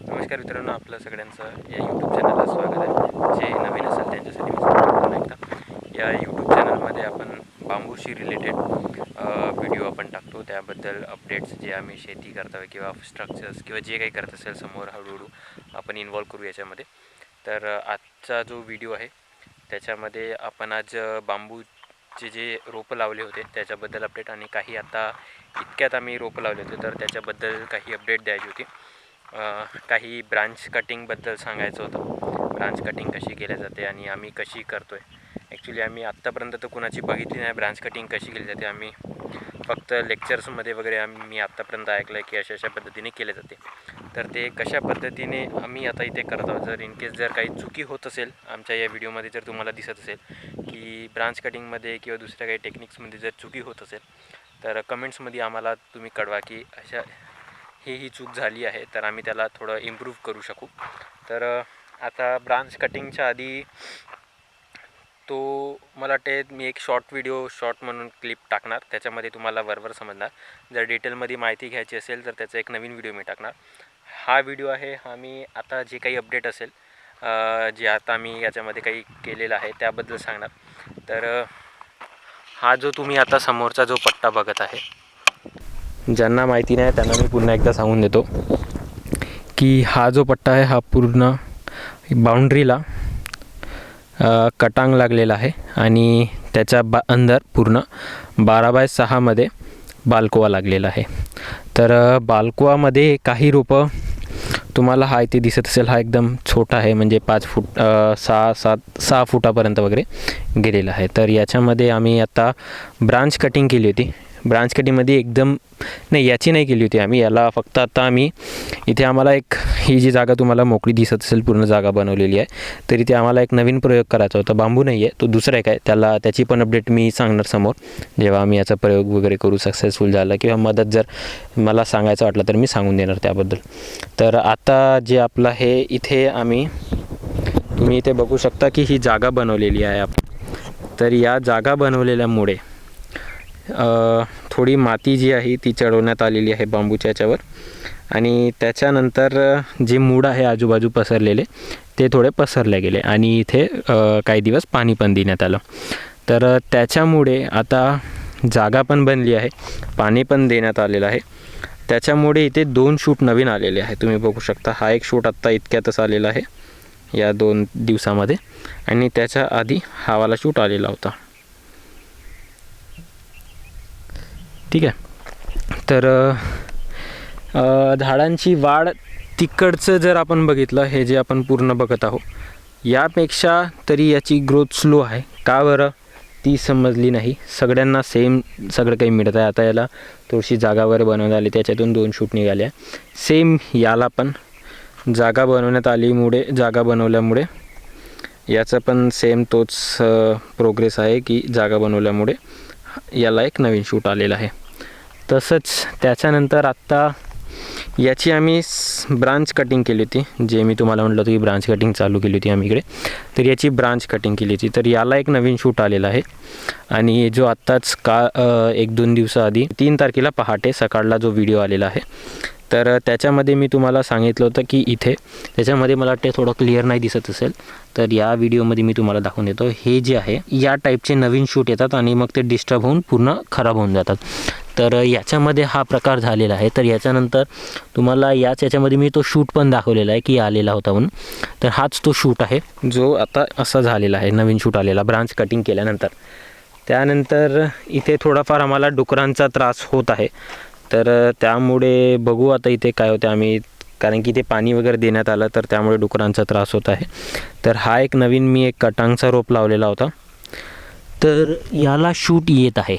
नमस्कार मित्रांनो आपलं सगळ्यांचं या यूट्यूब चॅनलला स्वागत आहे. जे नवीन असेल त्यांच्यासाठी मी सांगतो या यूट्यूब चॅनलमध्ये आपण बांबूशी रिलेटेड व्हिडिओ आपण टाकतो. त्याबद्दल अपडेट्स जे आम्ही शेती करता किंवा स्ट्रक्चर्स किंवा जे काही करत असेल समोर हळूहळू आपण इन्वॉल्व करू याच्यामध्ये. तर आजचा जो व्हिडिओ आहे त्याच्यामध्ये आपण आज बांबूचे जे रोपं लावले होते त्याच्याबद्दल अपडेट आणि काही आता इतक्यात आम्ही रोपं लावले होते तर त्याच्याबद्दल काही अपडेट द्यायची होती. काही ब्रांच कटिंगबद्दल सांगायचं होतं. ब्रांच कटिंग कशी केली जाते आणि आम्ही कशी करतो आहे ॲक्च्युली आम्ही आत्तापर्यंत तर कुणाची बघितली नाही ब्रांच कटिंग कशी केली जाते. आम्ही फक्त लेक्चर्समध्ये वगैरे आम्ही मी आत्तापर्यंत ऐकलं आहे की अशा अशा पद्धतीने केले जाते. तर ते कशा पद्धतीने आम्ही आता इथे करत आहोत जर इन केस जर काही चुकी होत असेल आमच्या या व्हिडिओमध्ये जर तुम्हाला दिसत असेल की ब्रांच कटिंगमध्ये किंवा दुसऱ्या काही टेक्निक्समध्ये जर चुकी होत असेल तर कमेंट्समध्ये आम्हाला तुम्ही कळवा की अशा ही ही चूक झाली आहे तर आम्ही त्याला थोडं इम्प्रूव्ह करू शकू. तर आता ब्रांच कटिंगच्या आधी तो मला वाटते मी एक शॉर्ट व्हिडिओ शॉर्ट म्हणून क्लिप टाकणार. त्याच्यामध्ये तुम्हाला वरवर समजणार. जर डिटेलमध्ये माहिती घ्यायची असेल तर त्याचा एक नवीन व्हिडिओ मी टाकणार. हा व्हिडिओ आहे हा मी आता जे काही अपडेट असेल जे आता मी याच्यामध्ये काही केलेलं आहे त्याबद्दल सांगणार. तर हा जो तुम्ही आता समोरचा जो पट्टा बघत आहे ज्यांना माहिती नाही त्यांना मी पुन्हा एकदा सांगून देतो की हा जो पट्टा आहे हा पूर्ण बाउंड्रीला कटांग लागलेला आहे आणि त्याच्या बा अंदर पूर्ण बारा बाय सहामध्ये बालकुवा लागलेला आहे. तर बालकोवामध्ये बालकुवामध्ये काही रोपं तुम्हाला हा इथे दिसत असेल हा एकदम छोटा आहे म्हणजे पाच फूट सहा सात सहा फुटापर्यंत वगैरे गेलेला आहे. तर याच्यामध्ये आम्ही आता ब्रांच कटिंग केली होती. ब्रांच कटिंगमध्ये एकदम नाही याची नाही केली होती आम्ही. याला फक्त आता आम्ही इथे आम्हाला एक ही जी जागा तुम्हाला मोकळी दिसत असेल पूर्ण जागा बनवलेली आहे तर इथे आम्हाला एक नवीन प्रयोग करायचा होता. बांबू नाही आहे तो दुसरा एक आहे. त्याला त्याची पण अपडेट मी सांगणार समोर. जेव्हा आम्ही याचा प्रयोग वगैरे करू सक्सेसफुल झाला किंवा मदत जर मला सांगायचं वाटलं तर मी सांगून देणार त्याबद्दल. तर आता जे आपलं हे इथे आम्ही तुम्ही इथे बघू शकता की ही जागा बनवलेली आहे. आप तर या जागा बनवलेल्यामुळे थोडी माती जी आहे ती चढवण्यात आलेली आहे बांबूच्या याच्यावर. आणि त्याच्यानंतर जे मूड आहे आजूबाजू पसरलेले ते थोडे पसरले गेले. आणि इथे काही दिवस पाणी पण देण्यात आलं. तर त्याच्यामुळे आता जागा पण बनली आहे पाणी पण देण्यात आलेलं आहे. त्याच्यामुळे इथे दोन शूट नवीन आलेले आहे तुम्ही बघू शकता हा एक शूट आत्ता इतक्यातच आलेला आहे या दोन दिवसामध्ये. आणि त्याच्या आधी हावाला शूट आलेला होता. ठीक आहे. तर झाडांची वाढ तिकडचं जर आपण बघितलं हे जे आपण पूर्ण बघत आहोत यापेक्षा तरी याची ग्रोथ स्लो आहे. का बरं? ती समजली नाही. सगळ्यांना सेम सगळं काही मिळत आहे. आता याला थोडीशी जागा वगैरे बनवण्यात आली त्याच्यातून दोन शूट निघाल्या सेम याला पण जागा बनवण्यात आलीमुळे जागा बनवल्यामुळे याचा पण सेम तोच प्रोग्रेस आहे की जागा बनवल्यामुळे. याला एक नवीन शूट आलेला आहे. तसंच त्याच्यानंतर आत्ता याची आम्ही ब्रांच कटिंग केली होती. जे मी तुम्हाला म्हटलं होतं की ब्रांच कटिंग चालू केली होती आम्ही इकडे तर याची ब्रांच कटिंग केली होती. तर याला एक नवीन शूट आलेला आहे. आणि जो आत्ताच का एक दोन दिवसाआधी तीन तारखेला पहाटे सकाळला जो व्हिडिओ आलेला आहे तर त्याच्यामध्ये मी तुम्हाला सांगितलं होतं की इथे त्याच्यामध्ये मला वाटते थोडं क्लिअर नाही दिसत असेल तर या व्हिडिओमध्ये मी तुम्हाला दाखवून देतो. हे जे आहे या टाईपचे नवीन शूट येतात आणि मग ते डिस्टर्ब होऊन पूर्ण खराब होऊन जातात. तर याच्यामध्ये हा प्रकार झालेला आहे. तर याच्यानंतर तुम्हाला याच याच्यामध्ये मी तो शूट पण दाखवलेला आहे की आलेला होता म्हणून. तर हाच तो शूट आहे जो आता असा झालेला आहे नवीन शूट आलेला ब्रांच कटिंग केल्यानंतर. त्यानंतर इथे थोडाफार आम्हाला डुकरांचा त्रास होत आहे. तर त्यामुळे बघू आता इथे काय होते आम्ही. कारण की इथे पाणी वगैरे देण्यात आलं तर त्यामुळे डुकरांचा त्रास होत आहे. तर हा एक नवीन मी एक कटांगचा रोप लावलेला होता. तर याला शूट येत आहे.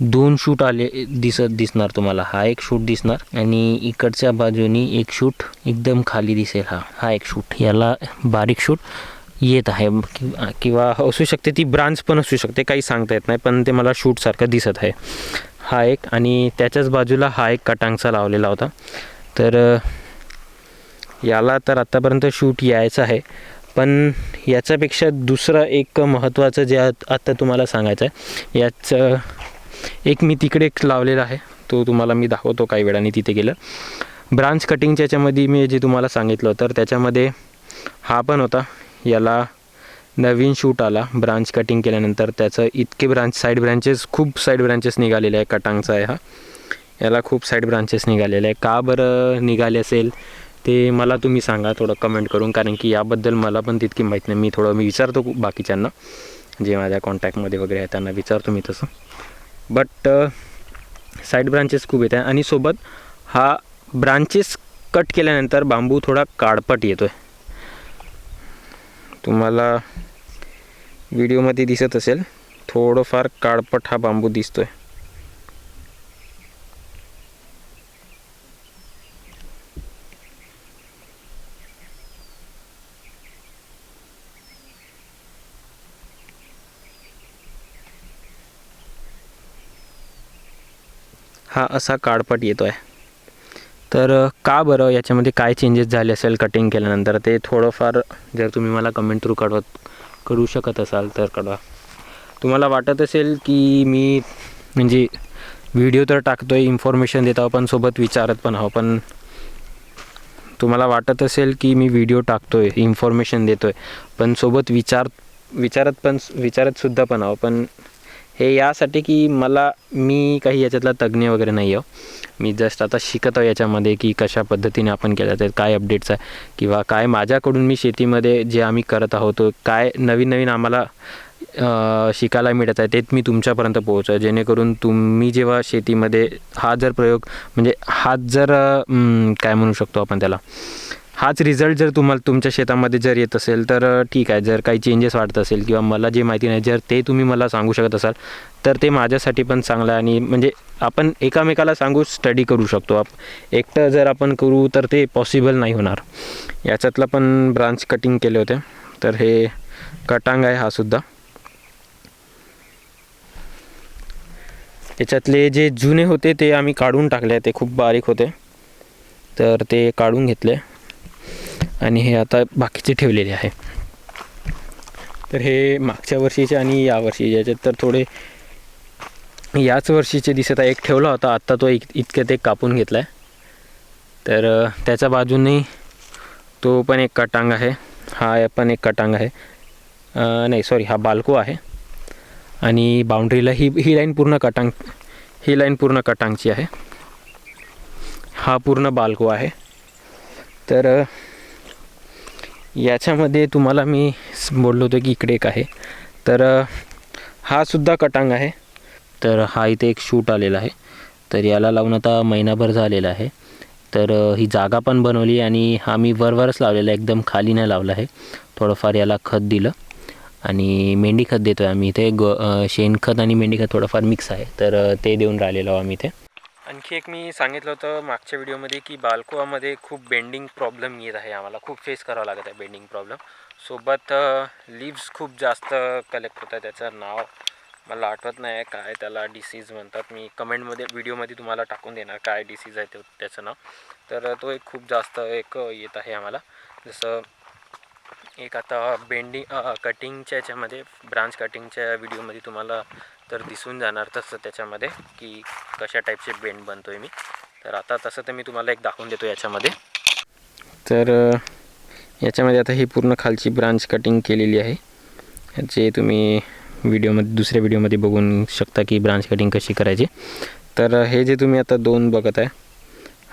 दोन शूट आले दिसत दिसणार तुम्हाला. हा एक शूट दिसणार आणि इकडच्या बाजूनी एक शूट एकदम खाली दिसेल हा. हा एक शूट. याला बारीक शूट येत आहे. किंवा किंवा असू शकते ती ब्रांच पण असू शकते काही सांगता येत नाही पण ते मला शूटसारखं दिसत आहे. हा एक आणि त्याच्याच बाजूला हा एक कटांगचा लावलेला होता. तर याला तर आत्तापर्यंत शूट यायचं आहे. पण याच्यापेक्षा दुसरं एक महत्त्वाचं जे आत्ता तुम्हाला सांगायचं आहे याचं एक मी तिकडे एक लावलेला आहे. तो तुम्हाला मी दाखवतो काही वेळाने तिथे गेलं. ब्रांच कटिंगच्या याच्यामध्ये मी जे तुम्हाला सांगितलं तर त्याच्यामध्ये हा पण होता. याला नवीन शूट आला. ब्रांच कटिंग केल्यानंतर त्याचं इतके ब्रांच साईड ब्रांचेस खूप साईड ब्रांचेस निघालेले आहे. कटांगचा आहे हा. याला खूप साईड ब्रांचेस निघालेले आहे. का बरं निघाले असेल? ते मला तुम्ही सांगा. थोडं कमेंट करून. कारण की याबद्दल मला पण तितकी माहीत नाही. मी थोडं मी विचारतो बाकीच्यांना. जे माझ्या कॉन्टॅक्टमध्ये वगैरे आहे त्यांना विचारतो मी तसं. बट साईड ब्रांचेस खूप येत आहे. आणि सोबत हा ब्रांचेस कट केल्यानंतर बांबू थोडा काळपट येतो आहे तुम्हाला व्हिडिओमध्ये दिसत असेल थोडंफार काळपट हा बांबू दिसतो आहे हा असा काळपट येतो आहे तर का बरं याच्यामध्ये काय चेंजेस झाले असेल कटिंग केल्यानंतर? ते थोडंफार जर तुम्ही मला कमेंट थ्रू कळवत करू शकत असाल तर कळवा. तुम्हाला वाटत असेल की मी म्हणजे व्हिडिओ तर टाकतो आहे इन्फॉर्मेशन देत आहो पण सोबत विचारत पण आहो पण तुम्हाला वाटत असेल की मी व्हिडिओ टाकतो आहे इन्फॉर्मेशन देतो आहे पण सोबत विचार विचारत पण विचारतसुद्धा पण आहो पण हे यासाठी की मला मी काही याच्यातला तज्ज्ञ वगैरे नाही आहे मी जस्ट आता शिकत आहे याच्यामध्ये की कशा पद्धतीने आपण केलं तर काय अपडेट्स आहे किंवा काय माझ्याकडून मी शेतीमध्ये जे आम्ही करत आहोत काय नवीन नवीन आम्हाला शिकायला मिळत आहे तेच मी तुमच्यापर्यंत पोहोचव जेणेकरून तुम्ही जेव्हा शेतीमध्ये हा जर प्रयोग म्हणजे हा जर काय म्हणू शकतो आपण त्याला? हाच रिझल्ट जर तुम्हाला तुमच्या शेतामध्ये जर येत असेल तर ठीक आहे. जर काही चेंजेस वाटत असेल किंवा मला जे माहिती नाही जर ते तुम्ही मला सांगू शकत असाल तर ते माझ्यासाठी पण चांगलं आहे. आणि म्हणजे आपण एकामेकाला सांगू स्टडी करू शकतो. आप एकटं जर आपण करू तर ते पॉसिबल नाही होणार. याच्यातलं पण ब्रांच कटिंग केले होते. तर हे कटांग आहे हा सुद्धा. त्याच्यातले जे जुने होते ते आम्ही काढून टाकले. ते खूप बारीक होते. तर ते काढून घेतले. आणि हे आता बाकीचे ठेवलेले आहे. तर हे मागच्या वर्षीचे आणि या वर्षीचे याच्यात तर थोडे याच वर्षीचे दिसत आहे. एक ठेवला होता आत्ता तो इत इतक्यात एक कापून घेतला आहे तर त्याच्या बाजूने तो पण एक कटांग आहे. हा पण एक कटांग आहे. नाही सॉरी हा बाल्को आहे. आणि बाउंड्रीला ही ही लाईन पूर्ण कटांग ही लाईन पूर्ण कटांगची आहे. हा पूर्ण बाल्को आहे. तर याच्यामध्ये तुम्हाला मी बोललो होतो की इकडे एक आहे. तर हा सुद्धा कटांग आहे. तर हा इथे एक शूट आलेला आहे. तर याला लावून आता महिनाभर झालेला आहे. तर ही जागा पण बनवली आणि हा मी वरवरच लावलेला आहे. एकदम खाली नाही लावला आहे. थोडंफार याला खत दिलं आणि मेंढी खत देतो आहे आम्ही. इथे ग शेणखत आणि मेंढी खत थोडंफार मिक्स आहे. तर ते देऊन राहिलेलो आहो आम्ही इथे. आणखी एक मी सांगितलं होतं मागच्या व्हिडिओमध्ये की बालकोवामध्ये खूप बेंडिंग प्रॉब्लेम येत आहे आम्हाला. खूप फेस करावं लागत आहे बेंडिंग प्रॉब्लेम. सोबत लिव्स uh, खूप जास्त कलेक्ट होत आहे. त्याचं नाव मला आठवत नाही आहे. काय त्याला डिसीज म्हणतात. मी कमेंटमध्ये व्हिडिओमध्ये तुम्हाला टाकून देणार काय डिसीज आहे ते त्याचं नाव. तर तो एक खूप जास्त एक येत आहे आम्हाला. जसं एक आता बेंडिंग कटिंगच्या याच्यामध्ये ब्रांच कटिंगच्या व्हिडिओमध्ये तुम्हाला तर दिसून जाणार तसं त्याच्यामध्ये की कशा टाईपचे बेंड बनतो आहे मी. तर आता तसं तर मी तुम्हाला एक दाखवून देतो याच्यामध्ये. तर याच्यामध्ये आता ही पूर्ण खालची ब्रांच कटिंग केलेली आहे. जे तुम्ही व्हिडिओमध्ये दुसऱ्या व्हिडिओमध्ये बघून शकता की ब्रांच कटिंग कशी करायची. तर हे जे तुम्ही आता दोन बघत आहे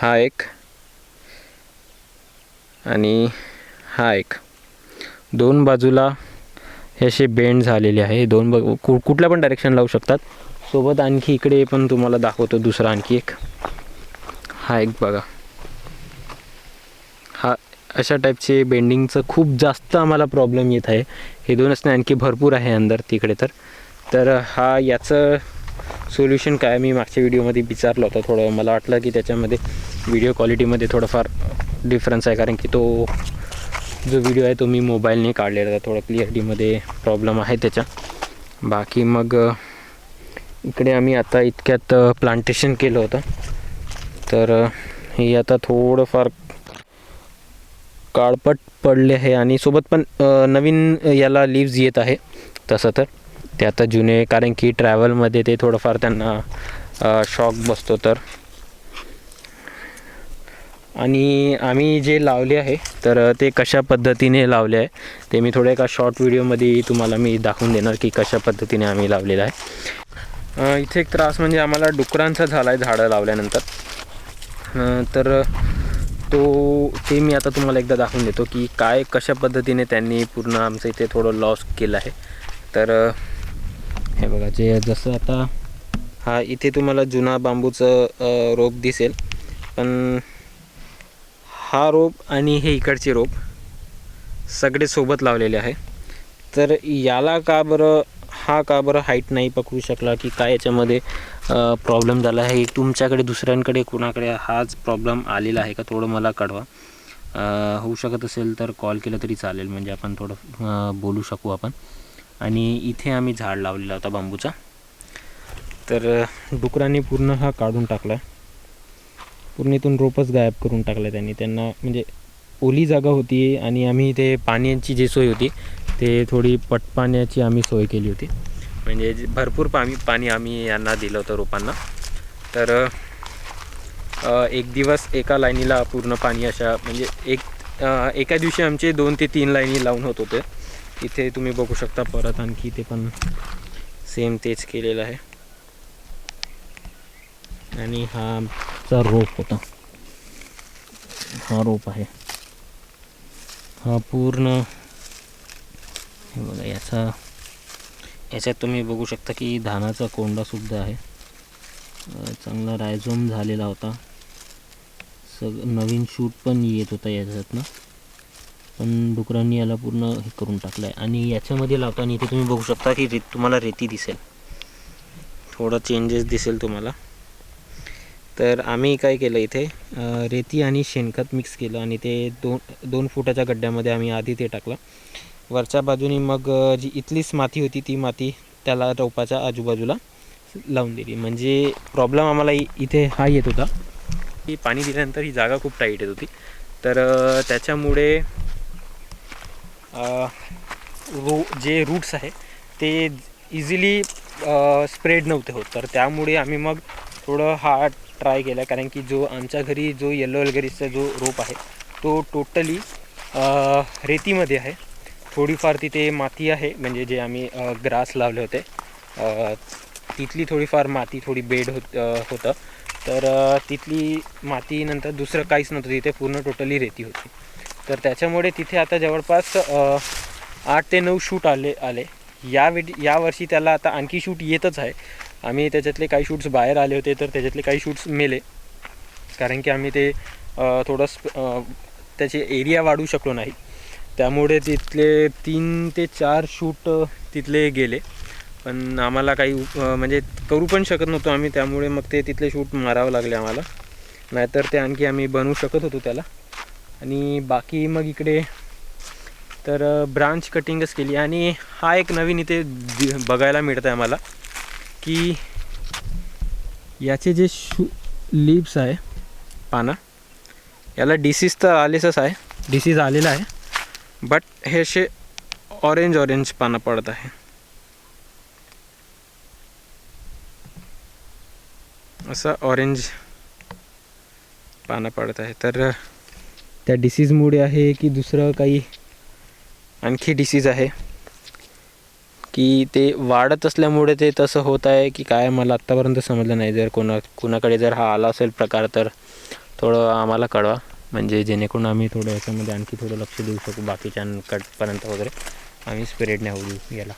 हा एक आणि हा एक. दोन बाजूला हे असे बेंड झालेले आहे. दोन बघ कु कुठल्या पण डायरेक्शन लावू शकतात. सोबत आणखी इकडे पण तुम्हाला दाखवतो दुसरा आणखी एक. हा एक बघा. हा अशा टाईपचे बेंडिंगचं खूप जास्त आम्हाला प्रॉब्लेम येत आहे. हे दोनच नाही आणखी भरपूर आहे अंदर तिकडे तर. तर हा याचं सोल्युशन काय? मी मागच्या व्हिडिओमध्ये विचारलं होतं थोडं. मला वाटलं की त्याच्यामध्ये व्हिडिओ क्वालिटीमध्ये थोडंफार डिफरन्स आहे. कारण की तो जो व्हिडिओ आहे तो मी मोबाईलने काढलेला होता थोडं क्लिअरिटीमध्ये प्रॉब्लेम आहे त्याच्या बाकी मग इकडे आम्ही आता इतक्यात प्लांटेशन केलं होतं. तर हे आता थोडंफार काळपट पडले आहे आणि सोबत पण नवीन याला लिव्ज येत आहे. तसं तर. ते आता जुने कारण की ट्रॅव्हलमध्ये ते थोडंफार त्यांना शॉक बसतो तर. आणि आम्ही जे लावले आहे तर ते कशा पद्धतीने लावले आहे ते मी थोड्या एका शॉर्ट व्हिडिओमध्ये तुम्हाला मी दाखवून देणार की कशा पद्धतीने आम्ही लावलेलं आहे. इथे एक त्रास म्हणजे आम्हाला डुकरांचा झाला आहे झाडं लावल्यानंतर. तर तो ते मी आता तुम्हाला एकदा दाखवून देतो की काय कशा पद्धतीने त्यांनी पूर्ण आमचं इथे थोडं लॉस केलं आहे. तर हे बघा जे जसं आता हा इथे तुम्हाला जुना बांबूचं रोप दिसेल. पण हा रोप आणि हे इकडचे रोप सगळे सोबत लावलेले आहे. तर याला का बरं हा का बरं हाईट नाही पकडू शकला की काय याच्यामध्ये प्रॉब्लेम झाला आहे? तुमच्याकडे दुसऱ्यांकडे कुणाकडे हाच प्रॉब्लेम आलेला आहे का? थोडं मला कळवा. होऊ शकत असेल तर कॉल केला तरी चालेल. म्हणजे आपण थोडं बोलू शकू आपण. आणि इथे आम्ही झाड लावलेला होता बांबूचा. तर डुकरांनी पूर्ण हा काढून टाकला पूर्ण इथून रोपच गायब करून टाकलं त्यांनी. त्यांना म्हणजे ओली जागा होती आणि आम्ही ते पाण्याची जी सोय होती ते थोडी पटपाण्याची आम्ही सोय केली होती. म्हणजे भरपूर पाणी पाणी आम्ही यांना दिलं होतं रोपांना. तर एक दिवस एका लाईनीला पूर्ण पाणी अशा म्हणजे एक एका दिवशी आमचे दोन ते तीन लाईनी लावून होत होते. इथे तुम्ही बघू शकता परत आणखी ते पण सेम तेच केलेलं आहे. आणि हा आमचा रोप होता. हा रोप आहे. हा पूर्ण हे बघा याचा याच्यात तुम्ही बघू शकता की धानाचा कोंडासुद्धा आहे. चांगला रायझोम झालेला होता. सग नवीन शूट पण येत होता याच्यातनं. पण डुकरांनी याला पूर्ण हे करून टाकलं आहे आणि याच्यामध्ये लावताना इथे तुम्ही बघू शकता की रे तुम्हाला रेती दिसेल. थोडा चेंजेस दिसेल तुम्हाला. तर आम्ही काय केलं इथे? रेती आणि शेणखत मिक्स केलं आणि ते दोन दोन फुटाच्या गड्ड्यामध्ये आम्ही आधी ते टाकलं. वरच्या बाजूनी मग जी इथलीच माती होती ती माती त्याला रोपाच्या आजूबाजूला लावून दिली. म्हणजे प्रॉब्लेम आम्हाला इथे हा येत होता. की पाणी दिल्यानंतर ही जागा खूप टाईट येत होती. तर त्याच्यामुळे रो जे रूट्स आहे ते इझिली स्प्रेड नव्हते होत. तर त्यामुळे आम्ही मग थोडं हा ट्राय केला कारण की जो आमच्या घरी जो येलो अलगरीजचा जो रोप आहे तो टोटली रेतीमध्ये आहे. थोडीफार तिथे माती आहे म्हणजे जे आम्ही ग्रास लावले होते. तिथली थोडीफार माती थोडी बेड होत होतं. तर तिथली माती नंतर दुसरं काहीच नव्हतं तिथे पूर्ण टोटली रेती होती. तर त्याच्यामुळे तिथे आता जवळपास आठ ते नऊ शूट आले आले. या वेळी यावर्षी त्याला आता आणखी शूट येतच आहे. आम्ही त्याच्यातले काही शूट्स बाहेर आले होते तर त्याच्यातले काही शूट्स मेले. कारण की आम्ही ते अ, थोडं त्याचे एरिया वाढवू शकलो नाही. त्यामुळे तिथले तीन ते चार शूट तिथले गेले. पण आम्हाला काही उप- म्हणजे करू पण शकत नव्हतो आम्ही त्यामुळे मग ते तिथले शूट मारावं लागले आम्हाला. नाहीतर ते आणखी आम्ही बनवू शकत होतो त्याला. आणि बाकी मग इकडे तर ब्रांच कटिंगच केली. आणि हा एक नवीन इथे दि- बघायला मिळतं आहे आम्हाला. की याचे जे शू लिप्स आहे पानं याला डिसीज तर आलेचंच आहे. डिसीज आलेला आहे. बट हे असे ऑरेंज ऑरेंज पानं पडत आहे. असं ऑरेंज पानं पडत आहे. तर त्या डिसीजमुळे आहे की दुसरं काही आणखी डिसीज आहे. की ते वाढत असल्यामुळे ते तसं होत आहे की काय मला आत्तापर्यंत समजलं नाही. जर कोणा कुणाकडे जर हा आला असेल प्रकार तर थोडं आम्हाला कळवा. म्हणजे जेणेकरून आम्ही थोडं याच्यामध्ये आणखी थोडं लक्ष देऊ शकू बाकीच्यांकडपर्यंत वगैरे. आम्ही स्प्रेड नाही होऊ देऊ याला.